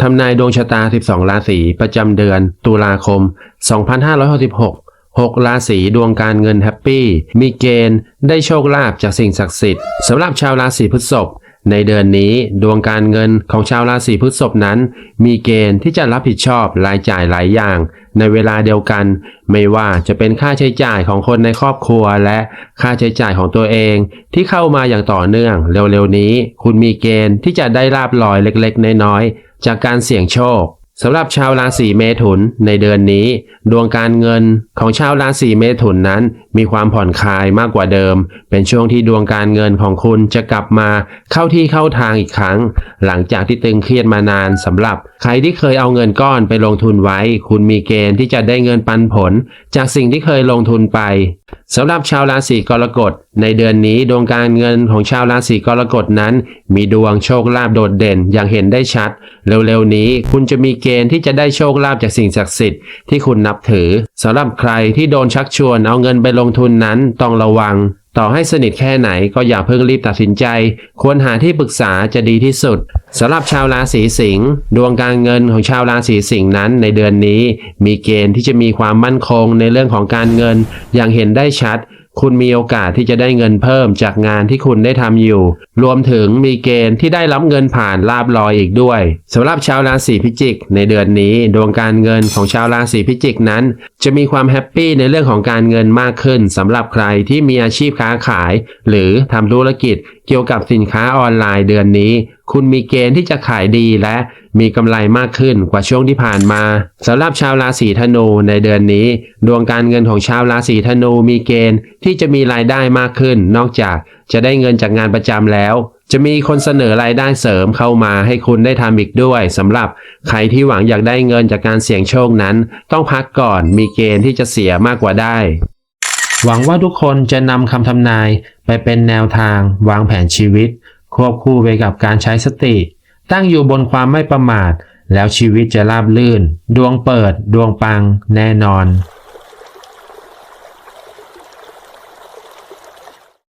ทำนายดวงชะตา 12 ราศีประจำเดือน ตุลาคม 2566 6 ราศีดวงการเงินแฮปปี้ มีเกณฑ์ได้โชคลาภจากสิ่งศักดิ์สิทธิ์สำหรับชาวราศีพฤษภในเดือนนี้ดวงการเงินของชาวราศีพฤษภนั้น มีเกณฑ์ที่จะรับผิดชอบรายจ่ายหลายอย่าง ในเวลาเดียวกัน ไม่ว่าจะเป็นค่าใช้จ่ายของคนในครอบครัวและค่าใช้จ่ายของตัวเอง ที่เข้ามาอย่างต่อเนื่อง เร็วๆนี้ คุณมีเกณฑ์ที่จะได้ลาบลอยเล็กๆ น้อยๆ จากการเสี่ยงโชค สำหรับชาวราศีเมถุนในเดือนนี้ ดวงการเงินของชาวราศีเมถุนนั้น มีความผ่อนคลายมากกว่าเดิม เป็นช่วงที่ดวงการเงินของคุณจะกลับมาเข้าที่เข้าทางอีกครั้ง หลังจากที่ตึงเครียดมานานสำหรับ ใครที่เคยเอาเงินก้อนไปลงทุนไว้ คุณมีเกณฑ์ที่จะได้เงินปันผล จากสิ่งที่เคยลงทุนไปสำหรับชาวราศีกรกฎในเดือนนี้ดวงการเงินของชาวราศีกรกฎนั้น มีดวงโชคลาภโดดเด่นอย่างเห็นได้ชัด เร็วๆนี้คุณจะมีเกณฑ์ที่จะได้โชคลาภจากสิ่งศักดิ์สิทธิ์ที่คุณนับถือสำหรับใครที่โดนชักชวนเอาเงินไปลงทุนนั้นต้องระวัง ต่อให้สนิทแค่ไหนก็อย่าเพิ่งรีบตัดสินใจ ควรหาที่ปรึกษาจะดีที่สุดสำหรับชาวราศีสิงห์ดวงการเงินของชาวราศีสิงห์นั้นในเดือนนี้ มีเกณฑ์ที่จะมีความมั่นคงในเรื่องของการเงินอย่างเห็นได้ชัด คุณมีโอกาสที่จะได้เงินเพิ่มจากงานที่คุณได้ทำอยู่ รวมถึงมีเกณฑ์ที่ได้รับเงินผ่านลาบลอยอีกด้วยสำหรับชาวราศีพิจิก ในเดือนนี้ดวงการเงินของชาวราศีพิจิกนั้น จะมีความแฮปปี้ในเรื่องของการเงินมากขึ้นสำหรับใครที่มีอาชีพค้าขาย หรือทำธุรกิจเกี่ยวกับสินค้าออนไลน์เดือนนี้ คุณมีเกณฑ์ที่จะขายดีและมีกำไรมากขึ้นกว่าช่วงที่ผ่านมาสำหรับชาวราศีธนูในเดือนนี้ ดวงการเงินของชาวราศีธนูมีเกณฑ์ที่จะมีรายได้มากขึ้น นอกจากจะได้เงินจากงานประจำแล้ว จะมีคนเสนอรายได้เสริมเข้ามาให้คุณได้ทำอีกด้วยสำหรับใครที่หวังอยากได้เงินจากการเสี่ยงโชคนั้น ต้องพักก่อนมีเกณฑ์ที่จะเสียมากกว่าได้หวังว่าทุกคนจะนำคำทำนายไปเป็นแนวทางวางแผนชีวิต ควบคู่ไปกับการใช้สติ ตั้งอยู่บนความไม่ประมาท แล้วชีวิตจะราบลื่น ดวงเปิด ดวงปัง แน่นอน